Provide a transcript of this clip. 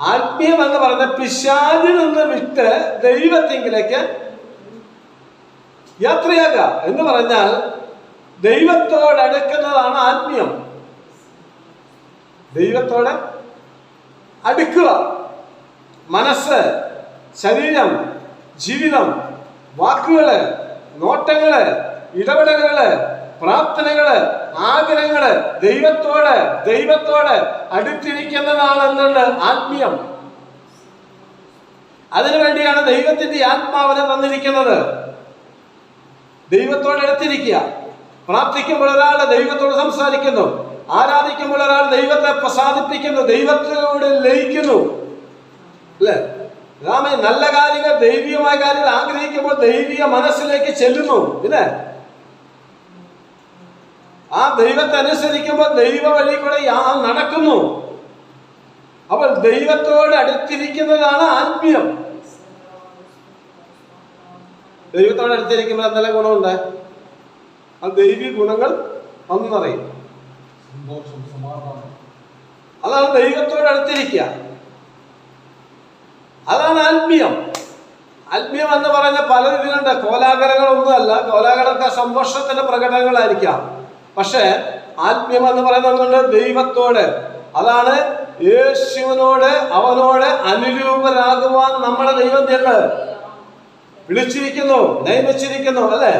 ആത്മീയം എന്ന് പറയുന്ന പിശാചിൽ നിന്ന് വിട്ട് ദൈവത്തിങ്കിലേക്ക് യാത്രയാകുക. എന്ന് പറഞ്ഞാൽ ദൈവത്തോട് അടുക്കുന്നതാണ് ആത്മീയം. ദൈവത്തോട് അടുക്കുക. മനസ്സ് ശരീരം ജീവിതം വാക്കുകൾ നോട്ടങ്ങൾ ഇടപെടലുകൾ പ്രാർത്ഥനകൾ ആഗ്രഹങ്ങൾ ദൈവത്തോട് ദൈവത്തോട് അടുത്തിരിക്കുന്നതാണ് എന്തുണ്ട് ആത്മീയം അതിനുവേണ്ടിയാണ് ദൈവത്തിന്റെ ആത്മാവനെ തന്നിരിക്കുന്നത്. ദൈവത്തോട് അടുത്തിരിക്കുക. പ്രാർത്ഥിക്കുമ്പോൾ ഒരാൾ ദൈവത്തോട് സംസാരിക്കുന്നു. ആരാധിക്കുമ്പോൾ ഒരാൾ ദൈവത്തെ പ്രസാദിപ്പിക്കുന്നു. ദൈവത്തോട് ലയിക്കുന്നു. അല്ലേ? രാമ നല്ല കാര്യങ്ങൾ ദൈവികമായ കാര്യങ്ങൾ ആഗ്രഹിക്കുമ്പോൾ ദൈവീയ മനസ്സിലേക്ക് ചെല്ലുന്നു. ഇല്ലേ ആ ദൈവത്തെ അനുസരിക്കുമ്പോൾ ദൈവ വഴി കൂടെ ആ നടക്കുന്നു. അപ്പോൾ ദൈവത്തോട് അടുത്തിരിക്കുന്നതാണ് ആത്മീയം. ദൈവത്തോട് അടുത്തിരിക്കുമ്പോൾ എന്തെല്ലാം ഗുണമുണ്ട്? ആ ദൈവിക ഗുണങ്ങൾ സമാധാനം. അതാണ് ദൈവത്തോട് അടുത്തിരിക്കുക. അതാണ് ആത്മീയം. ആത്മീയം എന്ന് പറഞ്ഞ പല ഇതിലുണ്ട് കോലാഹലങ്ങളൊന്നുമല്ല കോലാഹലമൊക്കെ സന്തോഷത്തിന്റെ പ്രകടനങ്ങളായിരിക്കാം. പക്ഷെ ആത്മീയം എന്ന് പറയുന്നത് ദൈവത്തോട് അതാണ് യേശുവിനോട് അവനോട് അനുരൂപരാകുവാൻ നമ്മുടെ ദൈവം വിളിച്ചിരിക്കുന്നു നിയമിച്ചിരിക്കുന്നു അല്ലെ?